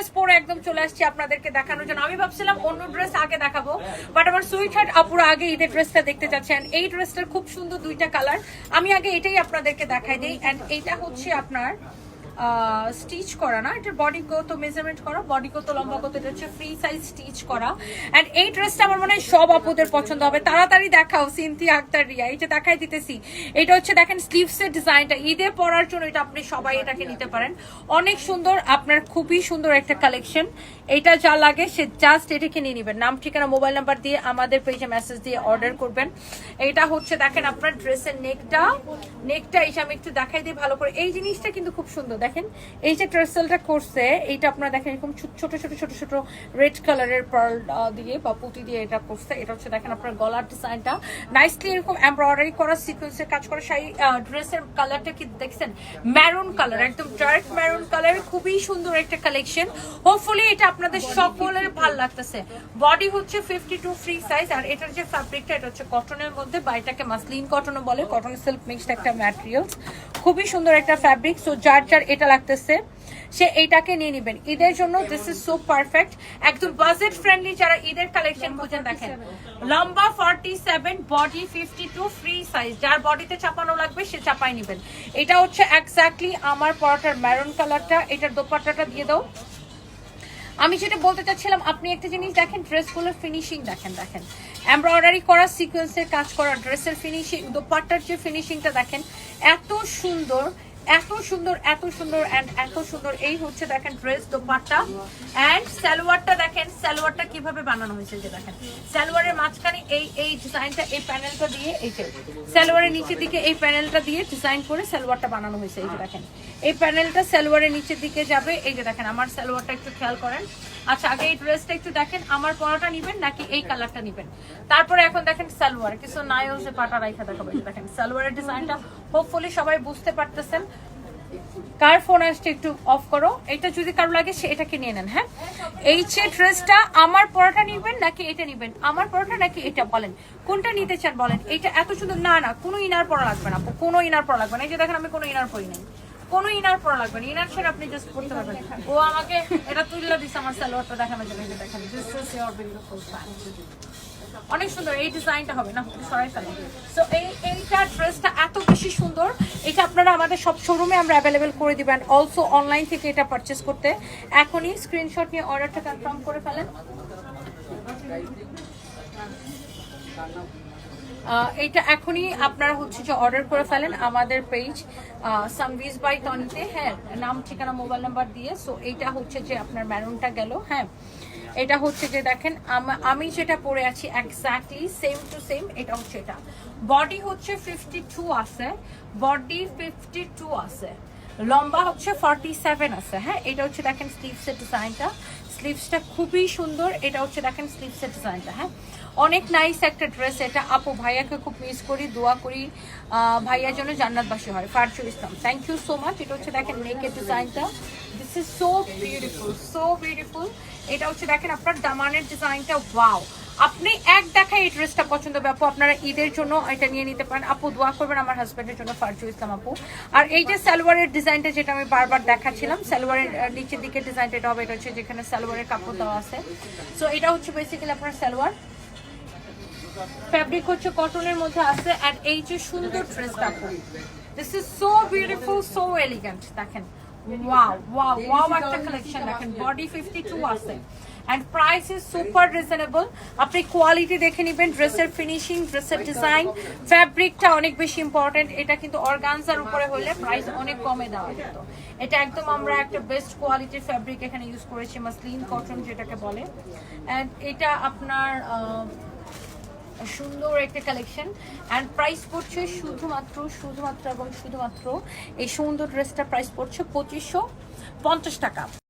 Dress পরে একদম চলে আসছি আপনাদেরকে দেখানোর জন্য। আমি ভাবছিলাম অন্য ড্রেস আগে দেখাবো বাট আমার সুইট হার্ট আপুরা আগে ঈদের ড্রেসটা দেখতে যাচ্ছেন। এই ড্রেসটার খুব সুন্দর দুইটা কালার। আমি আগে এটাই আপনাদেরকে দেখাই দিই অ্যান্ড এইটা হচ্ছে আপনার স্টিচ করা না এটার বডি কত মেজারমেন্ট করা বডি কত লম্বা কত এটা হচ্ছে ফ্রি সাইজ স্টিচ করা। এন্ড এই ড্রেসটা আমার মনে হয় সব আপুদের পছন্দ হবে। তাড়াতাড়ি দেখাও, সিনথি, আক্তার, রিয়া এটা দেখাই দিতেছি, এটা হচ্ছে দেখেন স্লিভসের ডিজাইনটা। ঈদে পরার জন্য এটা আপনি সবাই এটাকে নিতে পারেন। অনেক সুন্দর, আপনার খুবই সুন্দর একটা কালেকশন এটা যা লাগে সে জাস্ট এটাকে নিয়ে নেবেন। নাম, ঠিকানা মোবাইল নাম্বার দিয়ে আমাদের পেজে মেসেজ দিয়ে অর্ডার করবেন। এটা হচ্ছে দেখেন আপনার ড্রেসের নেকটা নেকটা যে আমি একটু দেখাই দিই, ভালো করে। এই জিনিসটা কিন্তু খুব সুন্দর। দেখেন এই যে ট্রেসেলটা করছে, এইটা আপনারা দেখেন এরকম ছোট ছোট ছোট ছোট রেড কালারের পার্ল দিয়ে বা পুঁতি দিয়ে এটা করছে। এটা হচ্ছে দেখেন আপনার গলার ডিজাইনটা নাইসলি এরকম এমব্রয়ডারি করা সিকোয়েন্সের কাজ করা, শাড়ি ড্রেসের কালারটা কি দেখছেন? ম্যারুন কালার একদম ডার্ক ম্যারুন কালার খুবই সুন্দর একটা কালেকশন হোপফুলি এটা আপনাদের সকলের ভালো লাগতেছে। বডি হচ্ছে ফিফটি টু ফ্রি সাইজ আর এটার যে ফ্যাব্রিকটা এটা হচ্ছে কটনের মধ্যে, বা এটাকে মাসলিন কটনও বলে কটন সিল্ক মিক্সড একটা ম্যাটেরিয়ালস খুবই সুন্দর একটা ফ্যাব্রিক সো যার যার এটা লাগতেছে সে এইটাকে নিয়ে নেবেন। ঈদের জন্য দিস ইজ সো পারফেক্ট একদম বাজেট ফ্রেন্ডলি যারা ঈদের কালেকশন খুঁজেন দেখেন। লম্বা forty seven body fifty two free size যার বডিতে চাপানো লাগবে সে চাপাই নেবেন। এটা হচ্ছে এক্স্যাক্টলি আমার পরোটার ম্যারুন কালারটা এটার দোপাট্টাটা দিয়ে দাও। আমি যেটা বলতে চাচ্ছিলাম আপনি একটা জিনিস দেখেন ড্রেসগুলোর ফিনিশিং দেখেন দেখেন। এমব্রয়ডারি করা সিকোয়েন্সের কাজ করা ড্রেসের ফিনিশিং দোপাট্টার যে ফিনিশিংটা দেখেন এত সুন্দর এত সুন্দর এত সুন্দর এত সুন্দর। এই হচ্ছে দেখেন ড্রেস দোপাট্টা। অ্যান্ড সালোয়ারটা দেখেন, সালোয়ারটা কীভাবে বানানো হয়েছে যে দেখেন। সালোয়ারের মাঝখানে এই এই ডিজাইনটা এই প্যানেলটা দিয়ে, এই যে সালোয়ারের নিচের দিকে এই প্যানেলটা দিয়ে ডিজাইন করে সালোয়ারটা বানানো হয়েছে এই যে দেখেন। এই প্যানেলটা সালোয়ারের নিচের দিকে যাবে। এই যে দেখেন, আমার সালোয়ারটা একটু খেয়াল করেন। আচ্ছা আগে এই ড্রেসটা একটু দেখেন, আমার পরাটা নিবেন নাকি এই কালারটা নিবেন? তারপরে এখন দেখেন সালোয়ার, কিছু নাইও যে পাটা রাইখা দেখাবো। দেখেন, সালোয়ারের ডিজাইনটা হোপফুলি সবাই বুঝতে পারতেছেন। কার ফোন আসছে একটু অফ করো। এটা যদি কারও লাগে, সে এটাকে নিয়ে নেন হ্যাঁ? এই যে ড্রেসটা আমার পরোটা নিবেন নাকি এটা নিবেন? আমার পরোটা নাকি এটা বলেন? কোনটা নিতে চান বলেন? এটা এত সুন্দর। না না, কোনো ইনার পরা লাগবে না। কোনো ইনার পরা লাগবে না। এই যে দেখেন, আমি কোনো ইনার পরি নাই। কোনো ইনার পরা লাগবে না। ইনার ছেড়ে আপনি জাস্ট পড়তে পারবেন। ও আমাকে, এটা তুললে দিছে আমার সালোয়ারটা দেখানোর জন্য। দেখেন অনেক সুন্দর, এই ডিজাইনটা হবে না সরাই ফেলো। সো এই, এইটা ড্রেসটা এত বেশি সুন্দর, এটা আপনারা আমাদের সব শোরুমে আমরা অ্যাভেলেবেল করে দিবেন। অলসো অনলাইন থেকে এটা পারচেস করতে। এখনই স্ক্রিনশট নিয়ে অর্ডারটা কনফার্ম করে ফেলেন। এইটা এখনই আপনারা হচ্ছে যে অর্ডার করে ফেলেন আমাদের পেজ সামভিজ বাই টনিতে হ্যাঁ নাম, ঠিকানা মোবাইল নাম্বার দিয়ে। সো এইটা হচ্ছে যে আপনার ম্যারুনটা গেল হ্যাঁ। এটা হচ্ছে যে দেখেন, আমি যেটা পরে আছি এক্স্যাক্টলি সেম টু সেম এটা হচ্ছে এটা। বডি হচ্ছে ফিফটি টু আছে বডি ফিফটি টু আছে। লম্বা হচ্ছে ফর্টি সেভেন আছে হ্যাঁ। এটা হচ্ছে দেখেন স্লিভসের ডিজাইনটা স্লিভসটা খুবই সুন্দর। এটা হচ্ছে দেখেন স্লিভসের ডিজাইনটা হ্যাঁ? অনেক নাইস একটা ড্রেস এটা আপু ভাইয়াকে খুব মিস করি, দোয়া করি ভাইয়ার জন্য জান্নাতবাসী হয়, ফারচুল Islam. Thank you so much এটা হচ্ছে দেখেন নেকের ডিজাইনটা this is so beautiful so beautiful এটা হচ্ছে দেখেন আপনার দামানের ডিজাইনটা ওয়াও আপনি এক দেখায় এই ড্রেসটা পছন্দ হবে। আপু, আপনারা ঈদের জন্য এটা নিয়ে নিতে পারেন। আপু, দোয়া করবেন আমার হাজব্যান্ডের জন্য ফারজু ইসলাম আপু। আর এই যে সালোয়ারের ডিজাইনটা যেটা আমি বারবার দেখাচ্ছিলাম, সালোয়ারের নিচের দিকে ডিজাইনটা এটা হবে। এটা হচ্ছে যেখানে সালোয়ারের কাপড় দেওয়া আছে। সো এটা হচ্ছে বেসিক্যালি আপনার সালোয়ার। ফ্যাব্রিক হচ্ছে কটনের মধ্যে আছে। আর এই যে সুন্দর ড্রেসটা আপু this is so beautiful so elegant দেখেন ওয়াও ওয়াও ওয়াও একটা কালেকশন দেখেন বডি ফিফটি টু আছে। And price is super reasonable আপনি কোয়ালিটি দেখে নেবেন ড্রেসের ফিনিশিং ড্রেসের ডিজাইন ফ্যাব্রিকটা অনেক বেশি ইম্পর্টেন্ট এটা কিন্তু অর্গানজার উপরে হলে প্রাইস অনেক কমে দেওয়া যেত। এটা একদম আমরা একটা বেস্ট কোয়ালিটির ফ্যাব্রিক এখানে ইউজ করেছি মাসলিন কটন যেটাকে বলে। অ্যান্ড এটা আপনার সুন্দর একটা কালেকশন অ্যান্ড প্রাইস পড়ছে শুধুমাত্র শুধুমাত্র এবং শুধুমাত্র এই সুন্দর ড্রেসটা প্রাইস পড়ছে পঁচিশশো পঞ্চাশ টাকা।